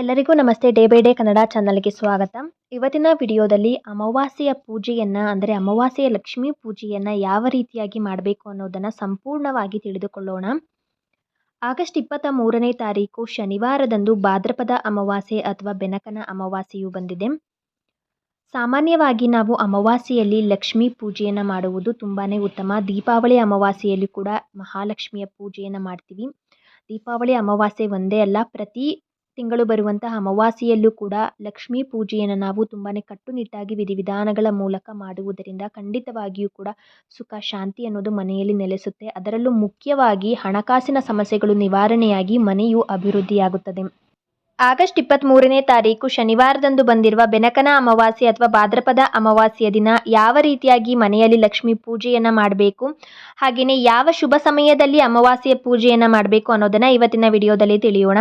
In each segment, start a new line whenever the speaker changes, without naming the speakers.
ಎಲ್ಲರಿಗೂ ನಮಸ್ತೆ. Day by day Kannada ಚಾನಲ್ಗೆ ಸ್ವಾಗತ. ಇವತ್ತಿನ ವಿಡಿಯೋದಲ್ಲಿ ಅಮಾವಾಸ್ಯೆಯ ಪೂಜೆಯನ್ನು, ಅಂದರೆ ಅಮಾವಾಸ್ಯೆಯ ಲಕ್ಷ್ಮೀ ಪೂಜೆಯನ್ನು ಯಾವ ರೀತಿಯಾಗಿ ಮಾಡಬೇಕು ಅನ್ನೋದನ್ನು ಸಂಪೂರ್ಣವಾಗಿ ತಿಳಿದುಕೊಳ್ಳೋಣ. ಆಗಸ್ಟ್ ಇಪ್ಪತ್ತ ಮೂರನೇ ತಾರೀಕು ಶನಿವಾರದಂದು ಭಾದ್ರಪದ ಅಮಾವಾಸ್ಯೆ ಅಥವಾ ಬೆನಕನ ಅಮಾವಾಸ್ಯೆಯು ಬಂದಿದೆ. ಸಾಮಾನ್ಯವಾಗಿ ನಾವು ಅಮಾವಾಸ್ಯೆಯಲ್ಲಿ ಲಕ್ಷ್ಮೀ ಪೂಜೆಯನ್ನು ಮಾಡುವುದು ತುಂಬಾ ಉತ್ತಮ. ದೀಪಾವಳಿ ಅಮಾವಾಸ್ಯೆಯಲ್ಲಿ ಕೂಡ ಮಹಾಲಕ್ಷ್ಮಿಯ ಪೂಜೆಯನ್ನು ಮಾಡ್ತೀವಿ. ದೀಪಾವಳಿ ಅಮಾವಾಸ್ಯೆ ಒಂದೇ ಅಲ್ಲ, ಪ್ರತಿ ತಿಂಗಳು ಬರುವಂತಹ ಅಮಾವಾಸ್ಯೆಯಲ್ಲೂ ಕೂಡ ಲಕ್ಷ್ಮೀ ಪೂಜೆಯನ್ನು ನಾವು ತುಂಬಾ ಕಟ್ಟುನಿಟ್ಟಾಗಿ ವಿಧಿವಿಧಾನಗಳ ಮೂಲಕ ಮಾಡುವುದರಿಂದ ಖಂಡಿತವಾಗಿಯೂ ಕೂಡ ಸುಖ, ಶಾಂತಿ ಅನ್ನೋದು ಮನೆಯಲ್ಲಿ ನೆಲೆಸುತ್ತೆ. ಅದರಲ್ಲೂ ಮುಖ್ಯವಾಗಿ ಹಣಕಾಸಿನ ಸಮಸ್ಯೆಗಳು ನಿವಾರಣೆಯಾಗಿ ಮನೆಯು ಅಭಿವೃದ್ಧಿಯಾಗುತ್ತದೆ. ಆಗಸ್ಟ್ ಇಪ್ಪತ್ತ್ಮೂರನೇ ತಾರೀಕು ಶನಿವಾರದಂದು ಬಂದಿರುವ ಬೆನಕನ ಅಮಾವಾಸ್ಯೆ ಅಥವಾ ಭಾದ್ರಪದ ಅಮಾವಾಸ್ಯೆಯ ದಿನ ಯಾವ ರೀತಿಯಾಗಿ ಮನೆಯಲ್ಲಿ ಲಕ್ಷ್ಮೀ ಪೂಜೆಯನ್ನು ಮಾಡಬೇಕು ಹಾಗೆಯೇ ಯಾವ ಶುಭ ಸಮಯದಲ್ಲಿ ಅಮಾವಾಸ್ಯೆ ಪೂಜೆಯನ್ನು ಮಾಡಬೇಕು ಅನ್ನೋದನ್ನು ಇವತ್ತಿನ ವಿಡಿಯೋದಲ್ಲಿ ತಿಳಿಯೋಣ.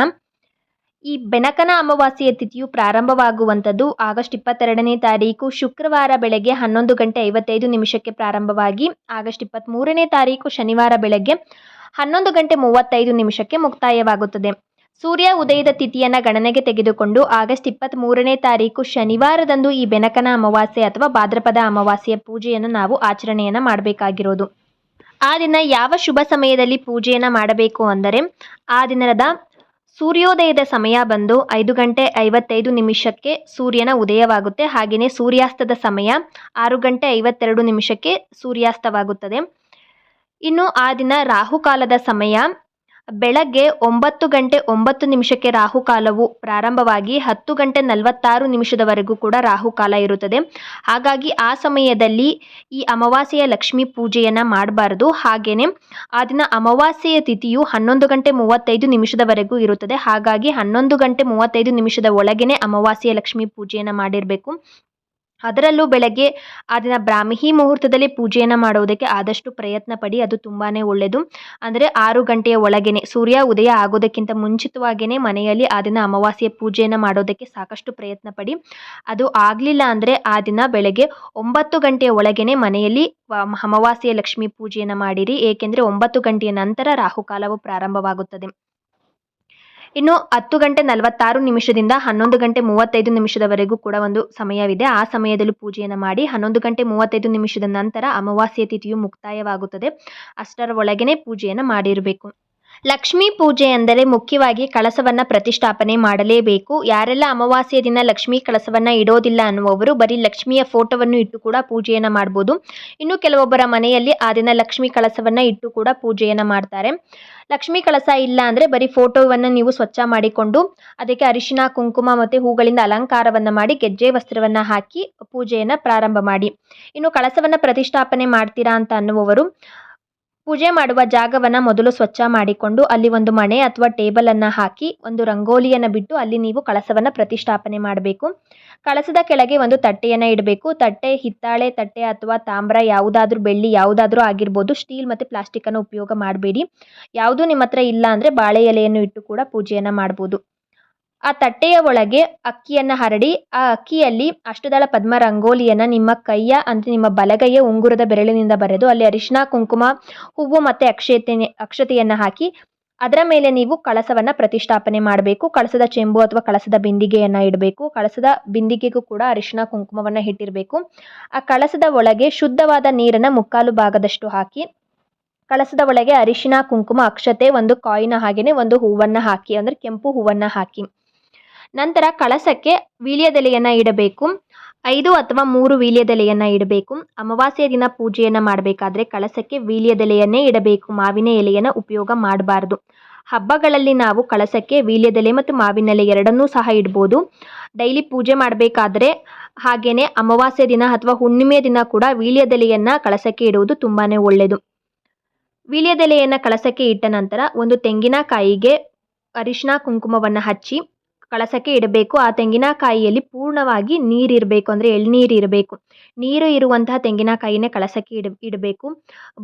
ಈ ಬೆನಕನ ಅಮಾವಾಸ್ಯೆಯ ತಿಥಿಯು ಪ್ರಾರಂಭವಾಗುವಂಥದ್ದು ಆಗಸ್ಟ್ ಇಪ್ಪತ್ತೆರಡನೇ ತಾರೀಕು ಶುಕ್ರವಾರ ಬೆಳಗ್ಗೆ ಹನ್ನೊಂದು ಗಂಟೆ ಐವತ್ತೈದು ನಿಮಿಷಕ್ಕೆ ಪ್ರಾರಂಭವಾಗಿ ಆಗಸ್ಟ್ ಇಪ್ಪತ್ತ್ಮೂರನೇ ತಾರೀಕು ಶನಿವಾರ ಬೆಳಗ್ಗೆ ಹನ್ನೊಂದು ಗಂಟೆ ಮೂವತ್ತೈದು ನಿಮಿಷಕ್ಕೆ ಮುಕ್ತಾಯವಾಗುತ್ತದೆ. ಸೂರ್ಯ ಉದಯದ ತಿಥಿಯನ್ನು ಗಣನೆಗೆ ತೆಗೆದುಕೊಂಡು ಆಗಸ್ಟ್ ಇಪ್ಪತ್ತ್ಮೂರನೇ ತಾರೀಕು ಶನಿವಾರದಂದು ಈ ಬೆನಕನ ಅಮಾವಾಸ್ಯೆ ಅಥವಾ ಭಾದ್ರಪದ ಅಮಾವಾಸ್ಯೆಯ ಪೂಜೆಯನ್ನು ನಾವು ಆಚರಣೆಯನ್ನು ಮಾಡಬೇಕಾಗಿರೋದು. ಆ ದಿನ ಯಾವ ಶುಭ ಸಮಯದಲ್ಲಿ ಪೂಜೆಯನ್ನು ಮಾಡಬೇಕು ಅಂದರೆ ಆ ದಿನದ ಸೂರ್ಯೋದಯದ ಸಮಯ ಬಂದು ಐದು ಗಂಟೆ ಐವತ್ತೈದು ನಿಮಿಷಕ್ಕೆ ಸೂರ್ಯನ ಉದಯವಾಗುತ್ತೆ. ಹಾಗೆಯೇ ಸೂರ್ಯಾಸ್ತದ ಸಮಯ ಆರು ಗಂಟೆ ಐವತ್ತೆರಡು ನಿಮಿಷಕ್ಕೆ ಸೂರ್ಯಾಸ್ತವಾಗುತ್ತದೆ. ಇನ್ನು ಆ ದಿನ ರಾಹುಕಾಲದ ಸಮಯ ಬೆಳಗ್ಗೆ ಒಂಬತ್ತು ಗಂಟೆ ಒಂಬತ್ತು ನಿಮಿಷಕ್ಕೆ ರಾಹುಕಾಲವು ಪ್ರಾರಂಭವಾಗಿ ಹತ್ತು ಗಂಟೆ ನಲವತ್ತಾರು ನಿಮಿಷದವರೆಗೂ ಕೂಡ ರಾಹುಕಾಲ ಇರುತ್ತದೆ. ಹಾಗಾಗಿ ಆ ಸಮಯದಲ್ಲಿ ಈ ಅಮಾವಾಸ್ಯೆಯ ಲಕ್ಷ್ಮೀ ಪೂಜೆಯನ್ನು ಮಾಡಬಾರದು. ಹಾಗೆಯೇ ಆ ದಿನ ಅಮಾವಾಸ್ಯೆಯ ತಿಥಿಯು ಹನ್ನೊಂದು ಗಂಟೆ ಮೂವತ್ತೈದು ನಿಮಿಷದವರೆಗೂ ಇರುತ್ತದೆ. ಹಾಗಾಗಿ ಹನ್ನೊಂದು ಗಂಟೆ ಮೂವತ್ತೈದು ನಿಮಿಷದ ಒಳಗೇನೆ ಅಮಾವಾಸ್ಯೆಯ ಲಕ್ಷ್ಮೀ ಪೂಜೆಯನ್ನು ಮಾಡಿರಬೇಕು. ಅದರಲ್ಲೂ ಬೆಳಗ್ಗೆ ಆ ದಿನ ಬ್ರಾಹ್ಮಿ ಮುಹೂರ್ತದಲ್ಲಿ ಪೂಜೆಯನ್ನು ಮಾಡೋದಕ್ಕೆ ಆದಷ್ಟು ಪ್ರಯತ್ನ ಪಡಿ, ಅದು ತುಂಬಾ ಒಳ್ಳೆಯದು ಅಂದರೆ ಆರು ಗಂಟೆಯ ಒಳಗೇನೆ, ಸೂರ್ಯ ಉದಯ ಆಗೋದಕ್ಕಿಂತ ಮುಂಚಿತವಾಗಿಯೇ ಮನೆಯಲ್ಲಿ ಆ ದಿನ ಅಮಾವಾಸ್ಯೆ ಪೂಜೆಯನ್ನು ಮಾಡೋದಕ್ಕೆ ಸಾಕಷ್ಟು ಪ್ರಯತ್ನ ಪಡಿ. ಅದು ಆಗಲಿಲ್ಲ ಅಂದರೆ ಆ ದಿನ ಬೆಳಗ್ಗೆ ಒಂಬತ್ತು ಗಂಟೆಯ ಒಳಗೇನೆ ಮನೆಯಲ್ಲಿ ಅಮಾವಾಸ್ಯೆ ಲಕ್ಷ್ಮೀ ಪೂಜೆಯನ್ನು ಮಾಡಿರಿ. ಏಕೆಂದರೆ ಒಂಬತ್ತು ಗಂಟೆಯ ನಂತರ ರಾಹುಕಾಲವು ಪ್ರಾರಂಭವಾಗುತ್ತದೆ. ಇನ್ನು ಹತ್ತು ಗಂಟೆ ನಲವತ್ತಾರು ನಿಮಿಷದಿಂದ ಹನ್ನೊಂದು ಗಂಟೆ ಮೂವತ್ತೈದು ನಿಮಿಷದವರೆಗೂ ಕೂಡ ಒಂದು ಸಮಯವಿದೆ. ಆ ಸಮಯದಲ್ಲೂ ಪೂಜೆಯನ್ನು ಮಾಡಿ ಹನ್ನೊಂದು ಗಂಟೆ ಮೂವತ್ತೈದು ನಿಮಿಷದ ನಂತರ ಅಮಾವಾಸ್ಯೆ ತಿಥಿಯು ಮುಕ್ತಾಯವಾಗುತ್ತದೆ. ಅಷ್ಟರ ಒಳಗೇನೆ ಪೂಜೆಯನ್ನು ಮಾಡಿರಬೇಕು. ಲಕ್ಷ್ಮೀ ಪೂಜೆ ಅಂದರೆ ಮುಖ್ಯವಾಗಿ ಕಳಸವನ್ನು ಪ್ರತಿಷ್ಠಾಪನೆ ಮಾಡಲೇಬೇಕು. ಯಾರೆಲ್ಲ ಅಮಾವಾಸ್ಯೆ ದಿನ ಲಕ್ಷ್ಮೀ ಕಳಸವನ್ನು ಇಡೋದಿಲ್ಲ ಅನ್ನುವವರು ಬರೀ ಲಕ್ಷ್ಮಿಯ ಫೋಟೋವನ್ನು ಇಟ್ಟು ಕೂಡ ಪೂಜೆಯನ್ನು ಮಾಡ್ಬೋದು. ಇನ್ನು ಕೆಲವೊಬ್ಬರ ಮನೆಯಲ್ಲಿ ಆ ದಿನ ಲಕ್ಷ್ಮೀ ಕಳಸವನ್ನು ಇಟ್ಟು ಕೂಡ ಪೂಜೆಯನ್ನು ಮಾಡ್ತಾರೆ. ಲಕ್ಷ್ಮೀ ಕಳಸ ಇಲ್ಲ ಅಂದರೆ ಬರೀ ಫೋಟೋವನ್ನು ನೀವು ಸ್ವಚ್ಛ ಮಾಡಿಕೊಂಡು ಅದಕ್ಕೆ ಅರಿಶಿನ, ಕುಂಕುಮ ಮತ್ತು ಹೂಗಳಿಂದ ಅಲಂಕಾರವನ್ನು ಮಾಡಿ ಗೆಜ್ಜೆ ವಸ್ತ್ರವನ್ನು ಹಾಕಿ ಪೂಜೆಯನ್ನು ಪ್ರಾರಂಭ ಮಾಡಿ. ಇನ್ನು ಕಳಸವನ್ನು ಪ್ರತಿಷ್ಠಾಪನೆ ಮಾಡ್ತೀರಾ ಅಂತ ಅನ್ನುವವರು ಪೂಜೆ ಮಾಡುವ ಜಾಗವನ್ನು ಮೊದಲು ಸ್ವಚ್ಛ ಮಾಡಿಕೊಂಡು ಅಲ್ಲಿ ಒಂದು ಮಣೆ ಅಥವಾ ಟೇಬಲನ್ನು ಹಾಕಿ ಒಂದು ರಂಗೋಲಿಯನ್ನು ಬಿಟ್ಟು ಅಲ್ಲಿ ನೀವು ಕಳಸವನ್ನು ಪ್ರತಿಷ್ಠಾಪನೆ ಮಾಡಬೇಕು. ಕಳಸದ ಕೆಳಗೆ ಒಂದು ತಟ್ಟೆಯನ್ನು ಇಡಬೇಕು. ತಟ್ಟೆ ಹಿತ್ತಾಳೆ, ತಟ್ಟೆ ಅಥವಾ ತಾಮ್ರ ಯಾವುದಾದ್ರೂ ಬೆಳ್ಳಿ ಯಾವುದಾದ್ರೂ ಆಗಿರ್ಬೋದು, ಸ್ಟೀಲ್ ಮತ್ತು ಪ್ಲಾಸ್ಟಿಕ್ಕನ್ನು ಉಪಯೋಗ ಮಾಡಬೇಡಿ. ಯಾವುದೂ ನಿಮ್ಮ ಹತ್ರ ಇಲ್ಲ ಅಂದರೆ ಬಾಳೆ ಎಲೆಯನ್ನು ಇಟ್ಟು ಕೂಡ ಪೂಜೆಯನ್ನು ಮಾಡ್ಬೋದು. ಆ ತಟ್ಟೆಯ ಒಳಗೆ ಅಕ್ಕಿಯನ್ನು ಹರಡಿ, ಆ ಅಕ್ಕಿಯಲ್ಲಿ ಅಷ್ಟದಳ ಪದ್ಮ ರಂಗೋಲಿಯನ್ನು ನಿಮ್ಮ ಕೈಯ ಅಂದರೆ ನಿಮ್ಮ ಬಲಗೈಯ ಉಂಗುರದ ಬೆರಳಿನಿಂದ ಬರೆದು ಅಲ್ಲಿ ಅರಿಶಿನ ಕುಂಕುಮ, ಹೂವು ಮತ್ತು ಅಕ್ಷತೆ ಅಕ್ಷತೆಯನ್ನು ಹಾಕಿ ಅದರ ಮೇಲೆ ನೀವು ಕಳಸವನ್ನು ಪ್ರತಿಷ್ಠಾಪನೆ ಮಾಡಬೇಕು. ಕಳಸದ ಚೆಂಬು ಅಥವಾ ಕಳಸದ ಬಿಂದಿಗೆಯನ್ನು ಇಡಬೇಕು. ಕಳಸದ ಬಿಂದಿಗೆಗೂ ಕೂಡ ಅರಿಶಿನ ಕುಂಕುಮವನ್ನು ಇಟ್ಟಿರಬೇಕು ಆ ಕಳಸದ ಒಳಗೆ ಶುದ್ಧವಾದ ನೀರನ್ನು ಮುಕ್ಕಾಲು ಭಾಗದಷ್ಟು ಹಾಕಿ, ಕಳಸದ ಒಳಗೆ ಅರಿಶಿನ ಕುಂಕುಮ, ಅಕ್ಷತೆ ಒಂದು ಕಾಯಿನ ಹಾಗೆಯೇ ಒಂದು ಹೂವನ್ನು ಹಾಕಿ, ಅಂದರೆ ಕೆಂಪು ಹೂವನ್ನು ಹಾಕಿ. ನಂತರ ಕಳಸಕ್ಕೆ ವೀಳ್ಯದೆಲೆಯನ್ನು ಇಡಬೇಕು. ಐದು ಅಥವಾ ಮೂರು ವೀಳ್ಯದೆಲೆಯನ್ನು ಇಡಬೇಕು. ಅಮಾವಾಸ್ಯೆ ದಿನ ಪೂಜೆಯನ್ನು ಮಾಡಬೇಕಾದ್ರೆ ಕಳಸಕ್ಕೆ ವೀಳ್ಯದೆಲೆಯನ್ನೇ ಇಡಬೇಕು. ಮಾವಿನ ಎಲೆಯನ್ನು ಉಪಯೋಗ ಮಾಡಬಾರ್ದು. ಹಬ್ಬಗಳಲ್ಲಿ ನಾವು ಕಳಸಕ್ಕೆ ವೀಳ್ಯದೆಲೆ ಮತ್ತು ಮಾವಿನ ಎಲೆ ಎರಡನ್ನೂ ಸಹ ಇಡ್ಬೋದು. ಡೈಲಿ ಪೂಜೆ ಮಾಡಬೇಕಾದ್ರೆ ಹಾಗೆಯೇ ಅಮಾವಾಸ್ಯೆ ದಿನ ಅಥವಾ ಹುಣ್ಣಿಮೆಯ ದಿನ ಕೂಡ ವೀಳ್ಯದೆಲೆಯನ್ನು ಕಳಸಕ್ಕೆ ಇಡುವುದು ತುಂಬಾ ಒಳ್ಳೆಯದು ವೀಳ್ಯದೆಲೆಯನ್ನು ಕಳಸಕ್ಕೆ ಇಟ್ಟ ನಂತರ ಒಂದು ತೆಂಗಿನಕಾಯಿಗೆ ಅರಿಶಿನ ಕುಂಕುಮವನ್ನು ಹಚ್ಚಿ ಕಳಸಕ್ಕೆ ಇಡಬೇಕು. ಆ ತೆಂಗಿನಕಾಯಿಯಲ್ಲಿ ಪೂರ್ಣವಾಗಿ ನೀರಿರಬೇಕು. ಅಂದರೆ ಎಳ್ನೀರು ಇರಬೇಕು. ನೀರು ಇರುವಂತಹ ತೆಂಗಿನಕಾಯಿನೇ ಕಳಸಕ್ಕೆ ಇಡ, ಇಡಬೇಕು.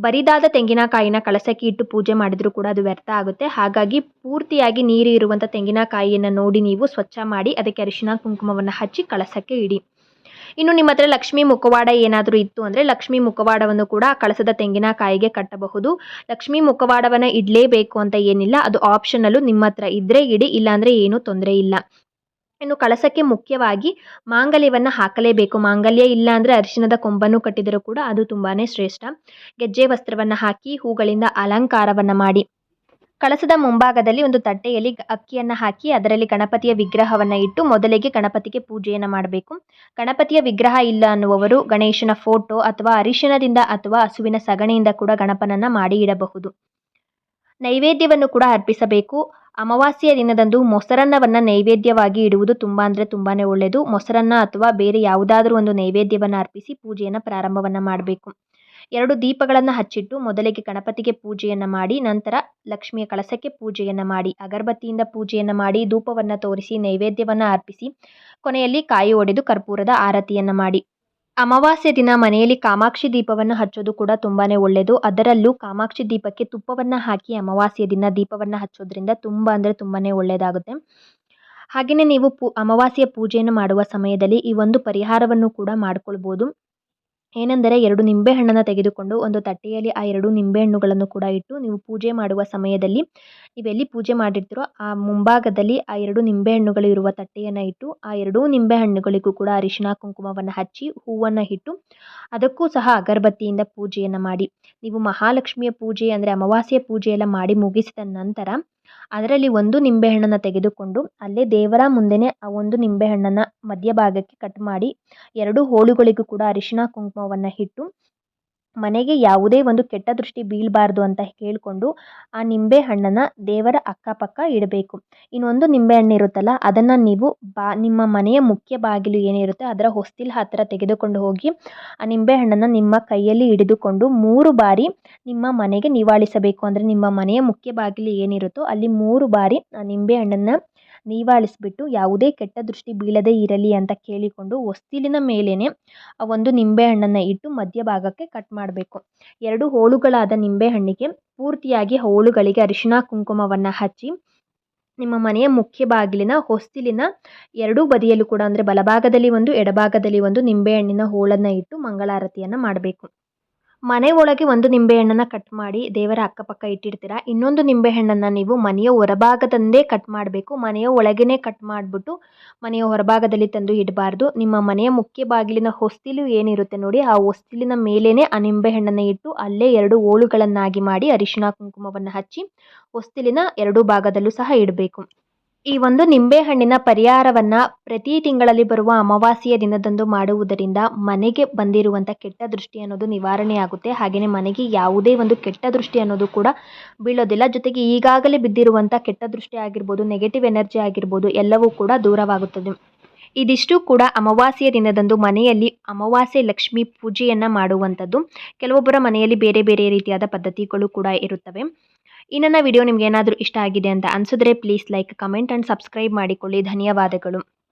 ಬರಿದಾದ ತೆಂಗಿನಕಾಯಿನ ಕಳಸಕ್ಕೆ ಇಟ್ಟು ಪೂಜೆ ಮಾಡಿದರೂ ಕೂಡ ಅದು ವ್ಯರ್ಥ ಆಗುತ್ತೆ. ಹಾಗಾಗಿ ಪೂರ್ತಿಯಾಗಿ ನೀರು ಇರುವಂಥ ತೆಂಗಿನಕಾಯಿಯನ್ನು ನೋಡಿ ನೀವು ಸ್ವಚ್ಛ ಮಾಡಿ, ಅದಕ್ಕೆ ಅರಿಶಿನ ಕುಂಕುಮವನ್ನು ಹಚ್ಚಿ ಕಳಸಕ್ಕೆ ಇಡಿ. ಇನ್ನು ನಿಮ್ಮ ಹತ್ರ ಲಕ್ಷ್ಮಿ ಮುಖವಾಡ ಏನಾದರೂ ಇತ್ತು ಅಂದರೆ ಲಕ್ಷ್ಮೀ ಮುಖವಾಡವನ್ನು ಕೂಡ ಕಳಸದ ತೆಂಗಿನಕಾಯಿಗೆ ಕಟ್ಟಬಹುದು. ಲಕ್ಷ್ಮೀ ಮುಖವಾಡವನ್ನು ಇಡಲೇಬೇಕು ಅಂತ ಏನಿಲ್ಲ. ಅದು ಆಪ್ಷನಲ್ಲೂ ನಿಮ್ಮ ಹತ್ರ ಇದ್ದರೆ ಇಡಿ, ಇಲ್ಲಾಂದರೆ ಏನೂ ತೊಂದರೆ ಇಲ್ಲ. ಇನ್ನು ಕಳಸಕ್ಕೆ ಮುಖ್ಯವಾಗಿ ಮಾಂಗಲ್ಯವನ್ನು ಹಾಕಲೇಬೇಕು. ಮಾಂಗಲ್ಯ ಇಲ್ಲ ಅಂದರೆ ಅರಿಶಿಣದ ಕೊಂಬನ್ನು ಕಟ್ಟಿದರೂ ಕೂಡ ಅದು ತುಂಬಾ ಶ್ರೇಷ್ಠ. ಗೆಜ್ಜೆ ವಸ್ತ್ರವನ್ನು ಹಾಕಿ ಹೂಗಳಿಂದ ಅಲಂಕಾರವನ್ನು ಮಾಡಿ. ಕಳಸದ ಮುಂಭಾಗದಲ್ಲಿ ಒಂದು ತಟ್ಟೆಯಲ್ಲಿ ಅಕ್ಕಿಯನ್ನು ಹಾಕಿ ಅದರಲ್ಲಿ ಗಣಪತಿಯ ವಿಗ್ರಹವನ್ನು ಇಟ್ಟು ಮೊದಲಿಗೆ ಗಣಪತಿಗೆ ಪೂಜೆಯನ್ನು ಮಾಡಬೇಕು. ಗಣಪತಿಯ ವಿಗ್ರಹ ಇಲ್ಲ ಅನ್ನುವವರು ಗಣೇಶನ ಫೋಟೋ ಅಥವಾ ಅರಿಶಿಣದಿಂದ ಅಥವಾ ಹಸುವಿನ ಸಗಣಿಯಿಂದ ಕೂಡ ಗಣಪನನ್ನು ಮಾಡಿ ಇಡಬಹುದು. ನೈವೇದ್ಯವನ್ನು ಕೂಡ ಅರ್ಪಿಸಬೇಕು. ಅಮಾವಾಸ್ಯೆಯ ದಿನದಂದು ಮೊಸರನ್ನವನ್ನು ನೈವೇದ್ಯವಾಗಿ ಇಡುವುದು ತುಂಬ ಅಂದರೆ ತುಂಬಾ ಒಳ್ಳೆಯದು ಮೊಸರನ್ನ ಅಥವಾ ಬೇರೆ ಯಾವುದಾದ್ರೂ ಒಂದು ನೈವೇದ್ಯವನ್ನು ಅರ್ಪಿಸಿ ಪೂಜೆಯನ್ನು ಪ್ರಾರಂಭವನ್ನು ಮಾಡಬೇಕು. ಎರಡು ದೀಪಗಳನ್ನು ಹಚ್ಚಿಟ್ಟು ಮೊದಲಿಗೆ ಗಣಪತಿಗೆ ಪೂಜೆಯನ್ನು ಮಾಡಿ, ನಂತರ ಲಕ್ಷ್ಮಿಯ ಕಳಸಕ್ಕೆ ಪೂಜೆಯನ್ನು ಮಾಡಿ, ಅಗರಬತ್ತಿಯಿಂದ ಪೂಜೆಯನ್ನು ಮಾಡಿ, ಧೂಪವನ್ನು ತೋರಿಸಿ, ನೈವೇದ್ಯವನ್ನು ಅರ್ಪಿಸಿ, ಕೊನೆಯಲ್ಲಿ ಕಾಯಿ ಒಡೆದು ಕರ್ಪೂರದ ಆರತಿಯನ್ನು ಮಾಡಿ. ಅಮಾವಾಸ್ಯೆ ದಿನ ಮನೆಯಲ್ಲಿ ಕಾಮಾಕ್ಷಿ ದೀಪವನ್ನು ಹಚ್ಚೋದು ಕೂಡ ತುಂಬಾ ಒಳ್ಳೆಯದು ಅದರಲ್ಲೂ ಕಾಮಾಕ್ಷಿ ದೀಪಕ್ಕೆ ತುಪ್ಪವನ್ನು ಹಾಕಿ ಅಮಾವಾಸ್ಯೆ ದಿನ ದೀಪವನ್ನು ಹಚ್ಚೋದ್ರಿಂದ ತುಂಬ ಅಂದರೆ ತುಂಬಾ ಒಳ್ಳೆಯದಾಗುತ್ತೆ ಹಾಗೆಯೇ ನೀವು ಪೂ ಅಮಾವಾಸ್ಯೆ ಪೂಜೆಯನ್ನು ಮಾಡುವ ಸಮಯದಲ್ಲಿ ಈ ಒಂದು ಪರಿಹಾರವನ್ನು ಕೂಡ ಮಾಡ್ಕೊಳ್ಬೋದು. ಏನೆಂದರೆ ಎರಡು ನಿಂಬೆಹಣ್ಣನ್ನು ತೆಗೆದುಕೊಂಡು ಒಂದು ತಟ್ಟೆಯಲ್ಲಿ ಆ ಎರಡು ನಿಂಬೆಹಣ್ಣುಗಳನ್ನು ಕೂಡ ಇಟ್ಟು ನೀವು ಪೂಜೆ ಮಾಡುವ ಸಮಯದಲ್ಲಿ ನೀವೆಲ್ಲಿ ಪೂಜೆ ಮಾಡಿರ್ತೀರೋ ಆ ಮುಂಭಾಗದಲ್ಲಿ ಆ ಎರಡು ನಿಂಬೆಹಣ್ಣುಗಳು ಇರುವ ತಟ್ಟೆಯನ್ನು ಇಟ್ಟು ಆ ಎರಡೂ ನಿಂಬೆಹಣ್ಣುಗಳಿಗೂ ಕೂಡ ಅರಿಶಿನ ಕುಂಕುಮವನ್ನು ಹಚ್ಚಿ ಹೂವನ್ನು ಇಟ್ಟು ಅದಕ್ಕೂ ಸಹ ಅಗರಬತ್ತಿಯಿಂದ ಪೂಜೆಯನ್ನು ಮಾಡಿ. ನೀವು ಮಹಾಲಕ್ಷ್ಮಿಯ ಪೂಜೆ ಅಂದರೆ ಅಮಾವಾಸ್ಯೆ ಪೂಜೆ ಮಾಡಿ ಮುಗಿಸಿದ ನಂತರ ಅದರಲ್ಲಿ ಒಂದು ನಿಂಬೆಹಣ್ಣನ್ನು ತೆಗೆದುಕೊಂಡು ಅಲ್ಲೇ ದೇವರ ಮುಂದೆನೆ ಆ ಒಂದು ನಿಂಬೆಹಣ್ಣನ್ನು ಮಧ್ಯಭಾಗಕ್ಕೆ ಕಟ್ ಮಾಡಿ ಎರಡು ಹೋಳುಗಳಿಗೂ ಕೂಡ ಅರಿಶಿಣ ಕುಂಕುಮವನ್ನು ಇಟ್ಟು ಮನೆಗೆ ಯಾವುದೇ ಒಂದು ಕೆಟ್ಟ ದೃಷ್ಟಿ ಬೀಳಬಾರ್ದು ಅಂತ ಕೇಳಿಕೊಂಡು ಆ ನಿಂಬೆ ಹಣ್ಣನ್ನು ದೇವರ ಅಕ್ಕಪಕ್ಕ ಇಡಬೇಕು. ಇನ್ನೊಂದು ನಿಂಬೆ ಹಣ್ಣು ಇರುತ್ತಲ್ಲ, ಅದನ್ನು ನೀವು ಬಾ, ನಿಮ್ಮ ಮನೆಯ ಮುಖ್ಯ ಬಾಗಿಲು ಏನಿರುತ್ತೆ ಅದರ ಹೊಸ್ತಿಲ ಹತ್ತಿರ ತೆಗೆದುಕೊಂಡು ಹೋಗಿ ಆ ನಿಂಬೆ ಹಣ್ಣನ್ನು ನಿಮ್ಮ ಕೈಯಲ್ಲಿ ಹಿಡಿದುಕೊಂಡು ಮೂರು ಬಾರಿ ನಿಮ್ಮ ಮನೆಗೆ ನಿವಾಳಿಸಬೇಕು. ಅಂದರೆ ನಿಮ್ಮ ಮನೆಯ ಮುಖ್ಯ ಬಾಗಿಲು ಏನಿರುತ್ತೋ ಅಲ್ಲಿ ಮೂರು ಬಾರಿ ಆ ನಿಂಬೆ ಹಣ್ಣನ್ನು ನೀವಾಳಿಸಿಬಿಟ್ಟು ಯಾವುದೇ ಕೆಟ್ಟ ದೃಷ್ಟಿ ಬೀಳದೆ ಇರಲಿ ಅಂತ ಕೇಳಿಕೊಂಡು ಹೊಸ್ತಿಲಿನ ಮೇಲೇ ಆ ಒಂದು ನಿಂಬೆಹಣ್ಣನ್ನು ಇಟ್ಟು ಮಧ್ಯಭಾಗಕ್ಕೆ ಕಟ್ ಮಾಡಬೇಕು. ಎರಡು ಹೋಳುಗಳಾದ ನಿಂಬೆಹಣ್ಣಿಗೆ ಪೂರ್ತಿಯಾಗಿ ಹೋಳುಗಳಿಗೆ ಅರಿಶಿಣ ಕುಂಕುಮವನ್ನು ಹಚ್ಚಿ ನಿಮ್ಮ ಮನೆಯ ಮುಖ್ಯ ಬಾಗಿಲಿನ ಹೊಸ್ತಿಲಿನ ಎರಡೂ ಬದಿಯಲ್ಲೂ ಕೂಡ ಅಂದರೆ ಬಲಭಾಗದಲ್ಲಿ ಒಂದು, ಎಡಭಾಗದಲ್ಲಿ ಒಂದು ನಿಂಬೆಹಣ್ಣಿನ ಹೋಳನ್ನು ಇಟ್ಟು ಮಂಗಳಾರತಿಯನ್ನು ಮಾಡಬೇಕು. ಮನೆ ಒಳಗೆ ಒಂದು ನಿಂಬೆಹಣ್ಣನ್ನು ಕಟ್ ಮಾಡಿ ದೇವರ ಅಕ್ಕಪಕ್ಕ ಇಟ್ಟಿರ್ತೀರ? ಇನ್ನೊಂದು ನಿಂಬೆಹಣ್ಣನ್ನು ನೀವು ಮನೆಯ ಹೊರಭಾಗದಂದೇ ಕಟ್ ಮಾಡಬೇಕು. ಮನೆಯ ಒಳಗೇ ಕಟ್ ಮಾಡಿಬಿಟ್ಟು ಮನೆಯ ಹೊರಭಾಗದಲ್ಲಿ ತಂದು ಇಡಬಾರ್ದು. ನಿಮ್ಮ ಮನೆಯ ಮುಖ್ಯ ಬಾಗಿಲಿನ ಹೊಸ್ತಿಲು ಏನಿರುತ್ತೆ ನೋಡಿ, ಆ ಹೊಸ್ತಿಲಿನ ಮೇಲೇ ಆ ನಿಂಬೆಹಣ್ಣನ್ನು ಇಟ್ಟು ಅಲ್ಲೇ ಎರಡು ಓಳುಗಳನ್ನಾಗಿ ಮಾಡಿ ಅರಿಶಿನ ಕುಂಕುಮವನ್ನು ಹಚ್ಚಿ ಹೊಸ್ತಿಲಿನ ಎರಡೂ ಭಾಗದಲ್ಲೂ ಸಹ ಇಡಬೇಕು. ಈ ಒಂದು ನಿಂಬೆಹಣ್ಣಿನ ಪರಿಹಾರವನ್ನು ಪ್ರತಿ ತಿಂಗಳಲ್ಲಿ ಬರುವ ಅಮಾವಾಸ್ಯೆಯ ದಿನದಂದು ಮಾಡುವುದರಿಂದ ಮನೆಗೆ ಬಂದಿರುವಂಥ ಕೆಟ್ಟ ದೃಷ್ಟಿ ಅನ್ನೋದು ನಿವಾರಣೆ ಆಗುತ್ತೆ. ಹಾಗೆಯೇ ಮನೆಗೆ ಯಾವುದೇ ಒಂದು ಕೆಟ್ಟ ದೃಷ್ಟಿ ಅನ್ನೋದು ಕೂಡ ಬೀಳೋದಿಲ್ಲ. ಜೊತೆಗೆ ಈಗಾಗಲೇ ಬಿದ್ದಿರುವಂಥ ಕೆಟ್ಟ ದೃಷ್ಟಿ ಆಗಿರ್ಬೋದು ನೆಗೆಟಿವ್ ಎನರ್ಜಿ ಆಗಿರ್ಬೋದು, ಎಲ್ಲವೂ ಕೂಡ ದೂರವಾಗುತ್ತದೆ. ಇದಿಷ್ಟು ಕೂಡ ಅಮಾವಾಸ್ಯೆಯ ದಿನದಂದು ಮನೆಯಲ್ಲಿ ಅಮಾವಾಸ್ಯೆ ಲಕ್ಷ್ಮಿ ಪೂಜೆಯನ್ನು ಮಾಡುವಂಥದ್ದು. ಕೆಲವೊಬ್ಬರ ಮನೆಯಲ್ಲಿ ಬೇರೆ ಬೇರೆ ರೀತಿಯಾದ ಪದ್ಧತಿಗಳು ಕೂಡ ಇರುತ್ತವೆ. ಈ ನನ್ನ ವಿಡಿಯೋ ನಿಮ್ಗೆ ಏನಾದರೂ ಇಷ್ಟ ಆಗಿದೆ ಅಂತ ಅನಿಸಿದ್ರೆ please like comment and subscribe ಮಾಡಿಕೊಳ್ಳಿ. ಧನ್ಯವಾದಗಳು.